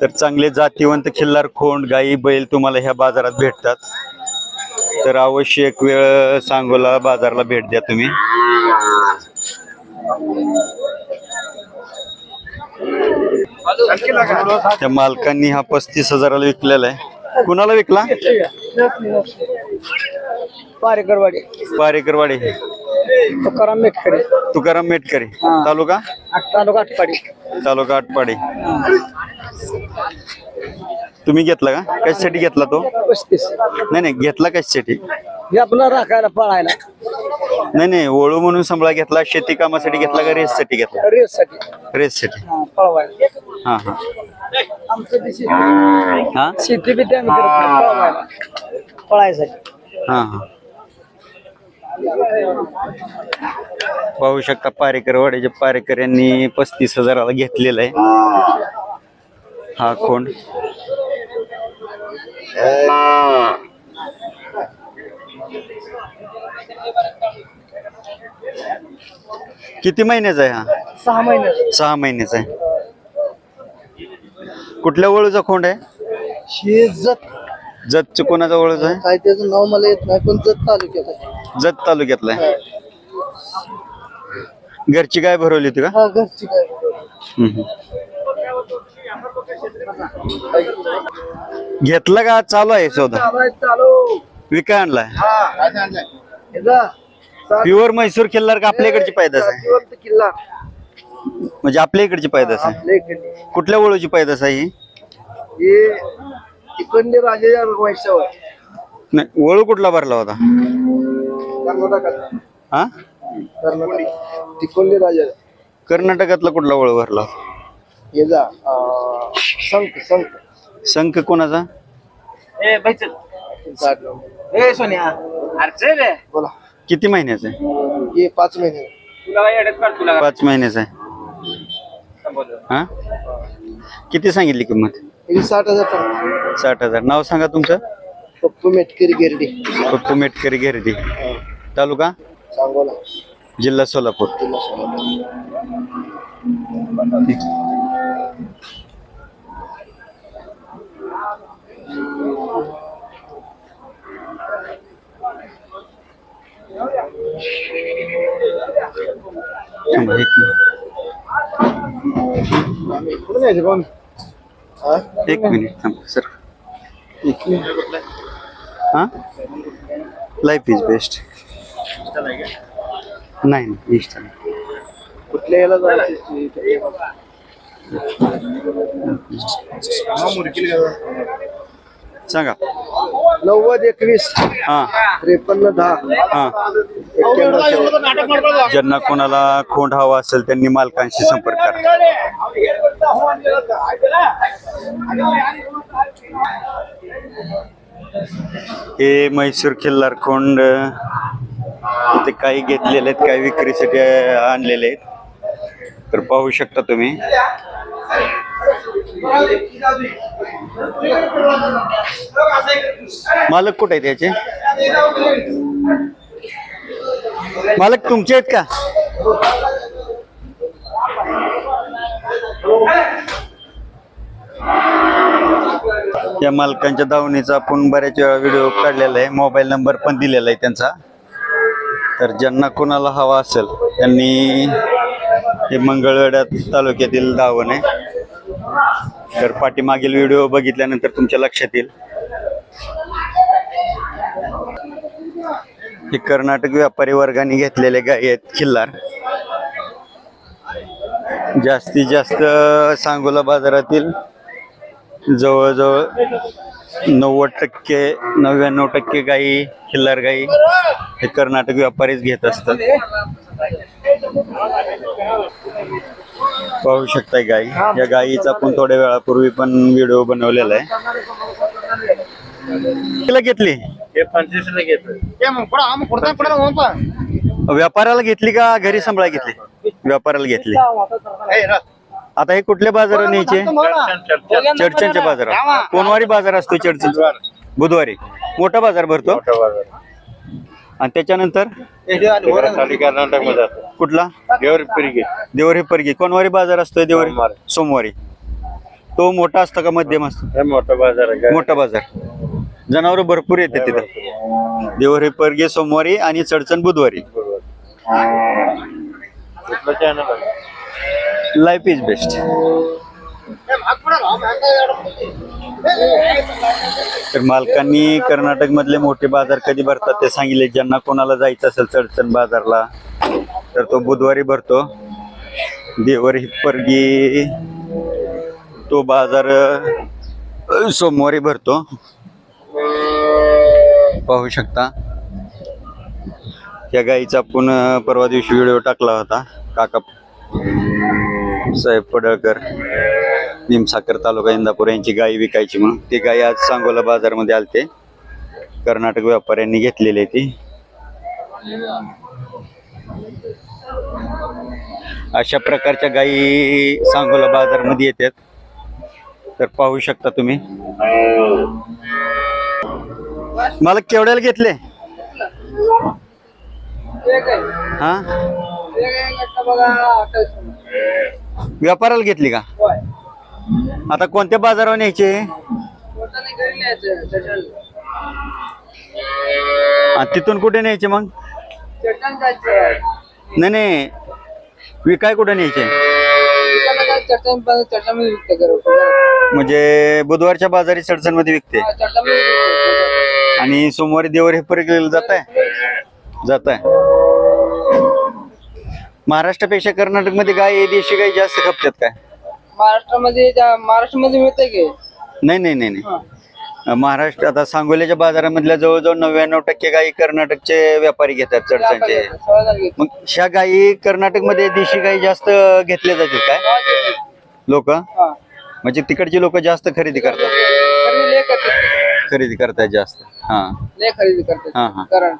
तर चांगले जातीवंत खिल्लार खोंड गाई बैल तुम्हाला ह्या बाजारात भेटतात. तर अवश्य एक वेळ सांगोला बाजारला भेट द्या तुम्ही. त्या मालकांनी हा पस्तीस हजाराला विकलेला आहे. कुणाला विकला? पारेकरवाडी. पारेकरवाडे. तुकाराम मेटकरे. तुकाराम मेटकरे. तालुका? तालुका आटपाडी. तालुका आटपाडी. तुम्ही घेतला का? कशासाठी घेतला तो? पस्तीस. नाही नाही घेतला कशासाठी? हे आपलं राखायला पळायला. नाही नाही ओळू म्हणून सांभाळा घेतला शेती कामासाठी घेतला का रेससाठी घेतला? रेससाठी. रेससाठी. हा, पळवायला. हा हा. आमचं बी शेती. हा? शेती बी ते आम्ही करत नाही, पळवायला. पळायसाठी. हा हा. पाहू शकता पारेकर वाड्याचे पारेकर यांनी पस्तीस हजाराला घेतलेला आहे. हा खोंड किती महिन्याचा आहे हा? सहा महिने सहा महिन्याचा आहे. कुठल्या वळूचा खोंड आहे? शेजत जतचं कोणाचा वळूचा आहे? काय त्याचं नाव मला येत नाही पण जत तालुक्यात आहे. जत तालुक्यातला आहे. घरची गाय भरवली होती का? हा घरची काय हम्म. घेतला का? चालू आहे सौदा विकाय आणलाय. प्युअर म्हैसूर किल्लार का आपल्या इकडची पैदास आहे? किल्ला. म्हणजे आपल्या इकडची पैदास आहे. आपल्या इकडे कुठल्या वळूची पैदास आहे ही? हे तिकडले राजा वैशावर. नाही वळू कुठला भरला होता? कर्नाटकात हा? कर्नाटक. तिकडले राजा. कर्नाटकातला कुठला वळू भरला होता? हे जा अं, संक संक संख कोणाचा? ए बैचल ए सोनिया. अरे रे. बोला. किती महिन्याचा आहे? हे पाच महिने. तुला काय अडत काढ तुला पाच महिन्याचा आहे. हा? किती सांगितली किंमत? हे साठ हजार सांग. साठ हजार. नाव सांगा तुमचं. पप्पू मेटकरी गिरडी. पप्पू मेटकरी घेरडी तालुका? सांगोला. जिल्हा सोलापूर. एक मिनिट. थांबा सर. हा? लाईफ इज बेस्ट नाही नाही नाही कुठल्या याला जायचं सांगा. नव्वद एकवीस हा. त्रेपन्न दहा. हा. एक्क्याण्णव. ज्यांना कोणाला खोंड हवा असेल त्यांनी मालकांशी संपर्क करा. हे म्हैसूर खिल्लार खोंड इथे काही घेतलेले आहेत काही विक्रीसाठी आणलेले आहेत. तर पाहू शकता तुम्ही. मालक कुठे आहेत याचे? मालक तुमचे आहेत का? या मालकांच्या दावणीचा आपण बऱ्याच वेळा व्हिडिओ काढलेला आहे. मोबाईल नंबर पण दिलेला आहे त्यांचा. तर ज्यांना कोणाला हवा असेल त्यांनी हे मंगळवेड्यात तालुक्यातील दावण आहे. तर पाठीमागील व्हिडिओ बघितल्यानंतर तुमच्या लक्षात येईल. ही कर्नाटक व्यापारी वर्गाने घेतलेले गाय आहेत खिल्लार. जास्तीत जास्त सांगोला बाजारातील जवळजवळ नव्वद टक्के नव्याण्णव टक्के गायी खिल्लार गायी हे कर्नाटक व्यापारीच घेत असतात. पाहू शकताय गाई. या गायीचा आपण थोड्या वेळापूर्वी पण व्हिडिओ बनवलेला आहे. कितीला घेतली? व्यापाराला घेतली का घरी सांभाळा घेतली? व्यापाराला घेतली. आता हे कुठल्या बाजारात न्यायचे? चर्चनच्या बाजारात कोणवारी बाजार असतो चर्चन बुधवारी. मोठा बाजार भरतो? आणि त्याच्यानंतर? कर्नाटकमध्ये कुठला? देवर पिरगे देवरी परगी कोणवारी बाजार असतोय देवरी? सोमवारी. तो मोठा असतो का मध्यम असतो? हे मोठा बाजार आहे काय? मोठा बाजार. जनावर भरपूर येते तिथं. देवरे परगे सोमवारी आणि चडचण बुधवारी. कुठलं चॅनल आहे? लाईफ इज बेस्ट तर मालकांनी कर्नाटक मधले मोठे बाजार कधी भरतात ते सांगितले? ज्यांना कोणाला जायचं असेल चडचण बाजारला. तर तो बुधवारी भरतो. देवर हिप्परगी तो बाजार सोमवारी भरतो. पाहू शकता. या गाईचा आपण परवा दिवशी व्हिडिओ टाकला होता. काका साहेब पडळकर निमसाकर तालुका इंदापूर यांची गाई विकायची म्हणून. ती गाई आज सांगोला बाजारमध्ये आलते. कर्नाटक व्यापाऱ्यांनी घेतलेली आहे ती. अशा प्रकारच्या गायी सांगोला बाजारमध्ये येतात. तर पाहू शकता तुम्ही. मला केवढ्याला घेतले? हा? व्यापाराला घेतली का? आता कोणत्या बाजारावर न्यायचे? आणि तिथून कुठे न्यायचे मग? नाही नाही. विकाय कुठे न्यायचे? म्हणजे बुधवारच्या बाजारी चडचणमध्ये विकते. आणि सोमवारी देवर हे परत जात आहे जात आहे महाराष्ट्रापेक्षा कर्नाटकमध्ये गाय देशी गाय जास्त खपतात काय? महाराष्ट्रामध्ये महाराष्ट्रामध्ये मिळते की? नाही नाही नाही नाही. महाराष्ट्र आता सांगोल्याच्या बाजारामधल्या जवळजवळ नव्याण्णव टक्के गायी कर्नाटकचे व्यापारी घेतात चडचणचे मग ह्या गायी कर्नाटकमध्ये देशी गायी जास्त घेतल्या जातील काय? लोक? म्हणजे तिकडचे लोक जास्त खरेदी करतात. खरेदी करतात जास्त. हा. खरेदी करतात. हा हा.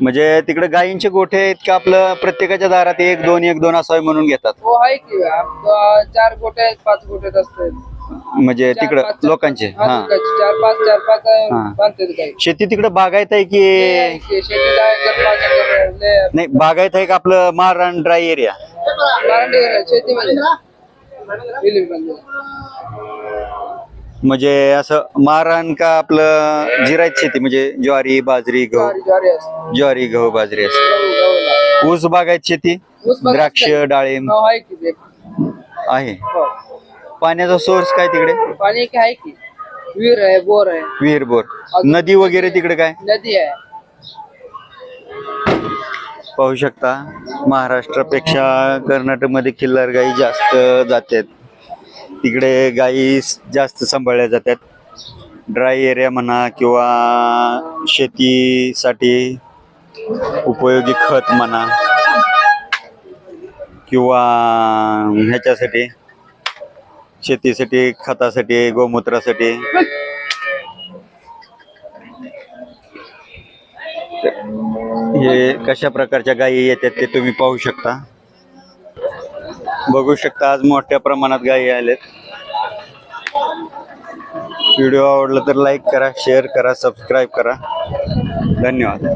म्हणजे तिकडे गायींचे गोठे आहेत का आपलं प्रत्येकाच्या दारात एक दोन एक दोन असावे म्हणून घेतात. हो चार गोटे आहेत पाच गोटे असतात म्हणजे तिकडं लोकांचे हा. चार पाच चार पाच हा. बांधतात काही शेती तिकडे बागायत आहे की पाच एकर नाही बागायत आहे का आपलं माररान ड्राय एरिया विलीन. म्हणजे असं माररान का आपलं जिरायत शेती म्हणजे ज्वारी बाजरी गहू ज्वारी ज्वारी असते ज्वारी गहू बाजरी असते गहू-. ऊस बागायत शेती ऊस बागायत द्राक्ष. डाळिंब हो आहे की ते. आहे हो. पाण्याचा सोर्स काय तिकडे? पाणी की आहे की विहीर आहे बोर आहे. विहीर बोर. नदी वगैरे तिकडे काय? नदी आहे. पाहू शकता महाराष्ट्रापेक्षा कर्नाटकमध्ये खिल्लार गायी जास्त जातात. तिकडे गायी जास्त सांभाळल्या जातात. ड्राय एरिया म्हणा किंवा शेतीसाठी उपयोगी खत म्हणा किंवा ह्याच्यासाठी शेतीसाठी खतासाठी गोमूत्रासाठी. हे कशा प्रकारच्या गायी येतात ते तुम्ही पाहू शकता. बघू शकता आज मोठ्या प्रमाणात गायी आलेत. व्हिडिओ आवडला तर लाईक करा शेअर करा सबस्क्राईब करा. धन्यवाद.